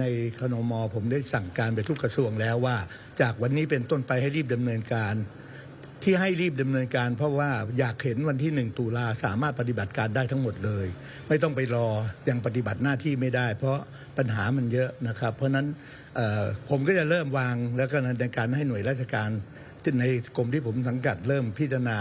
ในคณมผมได้สั่งการไปทุกกระทรวงแล้วว่า จากวันนี้เป็นต้นไปให้รีบดำเนินการ ที่ให้รีบดำเนินการ เพราะว่าอยากเห็นวันที่หนึ่งตุลาสามารถปฏิบัติการได้ทั้งหมดเลย ไม่ต้องไปรอยังปฏิบัติหน้าที่ไม่ได้ เพราะปัญหามันเยอะนะครับ เพราะฉะนั้นผมก็จะเริ่มวางแล้วก็ในการให้หน่วยราชการที่ในกรมที่ผมสังกัดเริ่มพิจารณา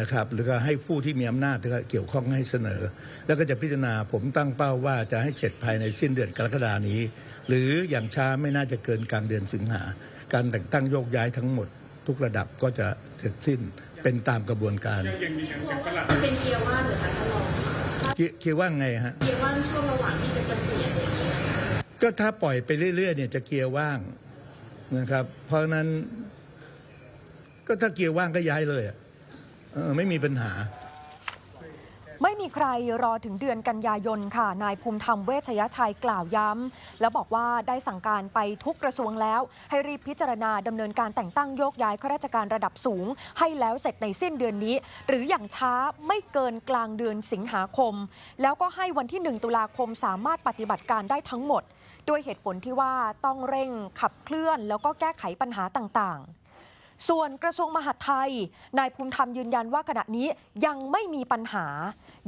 นะครับหรือก็ให้ผู้ที่มีอำนาจเกี่ยวข้องให้เสนอ แล้วก็จะพิจารณาผมตั้งเป้าว่าจะให้เสร็จภายในสิ้นเดือนกรกฎานี้ หรืออย่างช้าไม่น่าจะเกินกลางเดือนสิงหาการแต่งตั้งโยกย้ายทั้งหมด ทุกระดับก็จะเสร็จสิ้นเป็นตามกระบวนการมันเป็นเกียร์ว่างหรือคะท่านรองคิดคิดว่าไงฮะเกียร์ว่างช่วงระหว่างที่จะเกษียณอย่างนี้ยนะคะก็ถ้าปล่อยไปเรื่อยๆเนี่ยจะเกียร์ว่างนะครับ เพราะฉะนั้น ก็ถ้าเกียร์ว่างก็ย้ายเลยอะ เออไม่มีปัญหา ไม่มีใครรอถึงเดือนกันยายนค่ะ นายภูมิธรรมเวชยชัยกล่าวย้ำ และบอกว่าได้สั่งการไปทุกกระทรวงแล้ว ให้รีบพิจารณาดำเนินการแต่งตั้งโยกย้ายข้าราชการระดับสูง ให้แล้วเสร็จในสิ้นเดือนนี้ หรืออย่างช้าไม่เกินกลางเดือนสิงหาคม แล้วก็ให้วันที่ 1 ตุลาคมสามารถปฏิบัติการได้ทั้งหมด ด้วยเหตุผลที่ว่าต้องเร่งขับเคลื่อน แล้วก็แก้ไขปัญหาต่างๆ ส่วนกระทรวงมหาดไทย นายภูมิธรรมยืนยันว่าขณะนี้ยังไม่มีปัญหา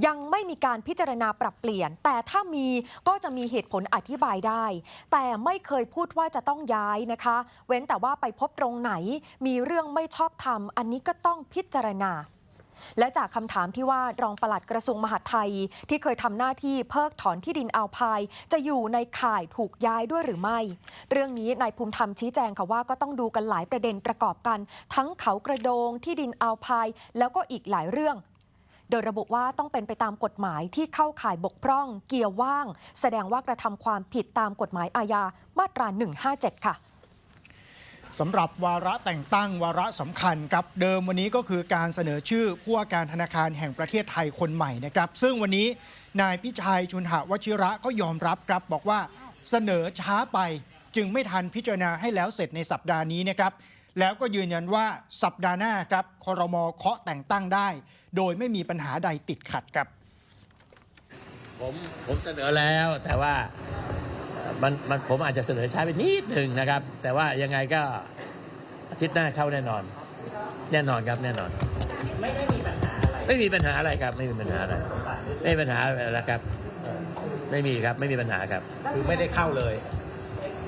ยังไม่มีการพิจารณาปรับเปลี่ยน แต่ถ้ามีก็จะมีเหตุผลอธิบายได้ แต่ไม่เคยพูดว่าจะต้องย้ายนะคะ เว้นแต่ว่าไปพบตรงไหน มีเรื่องไม่ชอบธรรมอันนี้ก็ต้องพิจารณา และจากคำถามที่ว่ารองปลัดกระทรวงมหาดไทย ที่เคยทำหน้าที่เพิกถอนที่ดินอัลพาย จะอยู่ในข่ายถูกย้ายด้วยหรือไม่ เรื่องนี้นายภูมิธรรมชี้แจงค่ะว่าก็ต้องดูกันหลายประเด็นประกอบกัน ทั้งเขากระโดงที่ดินอัลพาย แล้วก็อีกหลายเรื่องโดยระบุว่าต้องเป็นไปตามกฎหมายที่เข้าข่ายบกพร่อง เกียร์ว่าง แสดงว่ากระทำความผิดตามกฎหมายอาญามาตรา 157 ค่ะ สำหรับวาระแต่งตั้งวาระสำคัญครับเดิมวันนี้ก็คือการเสนอชื่อผู้ว่าการธนาคารแห่งประเทศไทยคนใหม่นะครับ ซึ่งวันนี้นายพิชัยชุนหวชิระก็ยอมรับครับบอกว่าเสนอช้าไปจึงไม่ทันพิจารณาให้แล้วเสร็จในสัปดาห์นี้นะครับแล้วก็ยืนยันว่าสัปดาห์หน้าครับคอรมอเคาะแต่งตั้งได้ โดยไม่มีปัญหาใดติดขัดครับ ผมผมเสนอแล้วแต่ว่า มันมันผมอาจจะเสนอช้าไปนิดหนึ่งนะครับ แต่ว่ายังไงก็อาทิตย์หน้าเข้าแน่นอน แน่นอนครับแน่นอน ไม่ไม่มีปัญหาอะไรไม่มีปัญหาอะไรครับ ไม่มีปัญหาอะไรไม่มีปัญหาอะไรแล้วครับเอ่อไม่มีครับไม่มีปัญหาครับคือไม่ได้เข้าเลย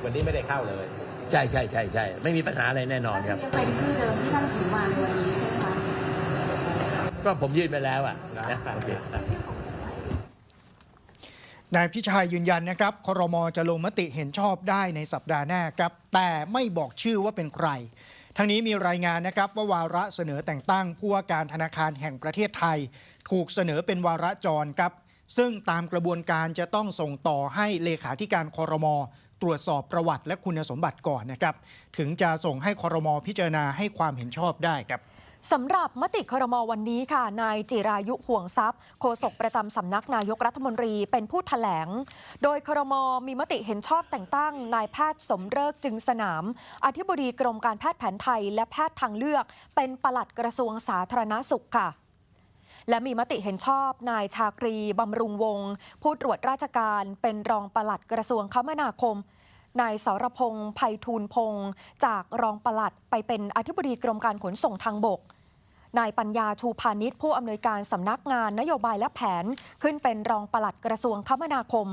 วันนี้ไม่ได้เข้าเลย ใช่ใช่ใช่ใช่ไม่มีปัญหาอะไรแน่นอนครับยังเป็นชื่อเดิมที่ท่านถือมาในวันนี้ใช่ไหมคะก็ผมยื่นไปแล้วอะนะโอเค นายพิชัยยืนยันนะครับครมจะลงมติเห็นชอบได้ในสัปดาห์หน้าครับ แต่ไม่บอกชื่อว่าเป็นใคร ทั้งนี้มีรายงานนะครับว่าวาระเสนอแต่งตั้งผู้ว่าการธนาคารแห่งประเทศไทย ถูกเสนอเป็นวาระจรครับ ซึ่งตามกระบวนการจะต้องส่งต่อให้เลขาธิการครมตรวจสอบประวัติและคุณสมบัติก่อนนะครับ ถึงจะส่งให้ครมพิจารณาให้ความเห็นชอบได้ครับ สำหรับมติครมวันนี้ค่ะ นายจิรายุห่วงทรัพย์โฆษกประจำสำนักนายกรัฐมนตรีเป็นผู้ถแถลง โดยครมมีมติเห็นชอบแต่งตั้ง นายแพทย์สมเริกจึงสนาม อธิบดีกรมการแพทย์แผนไทย และแพทย์ทางเลือก เป็นปลัดกระทรวงสาธารณสุขค่ะและมีมติเห็นชอบนายชากรีบำรุงวงศ์ผู้ตรวจราชการเป็นรองปลัดกระทรวงคมนาคมนายสรพงษ์ไพฑูรย์พงศ์จากรองปลัดไปเป็นอธิบดีกรมการขนส่งทางบก นายปัญญาชูพาณิชย์ผู้อำนวยการสำนักงานนโยบายและแผน ขึ้นเป็นรองปลัดกระทรวงคมนาคม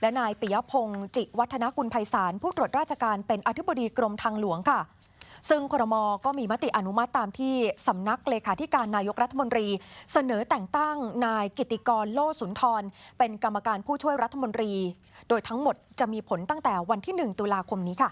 และนายปิยพงศ์จิวัฒนกุลไพศาลผู้ตรวจราชการเป็นอธิบดีกรมทางหลวงค่ะซึ่งครมก็มีมติอนุมัติตามที่สำนักเลขาธิการนายกรัฐมนตรี เสนอแต่งตั้งนายกิติกรโลสุนทร เป็นกรรมการผู้ช่วยรัฐมนตรี โดยทั้งหมดจะมีผลตั้งแต่วันที่ 1 ตุลาคมนี้ค่ะ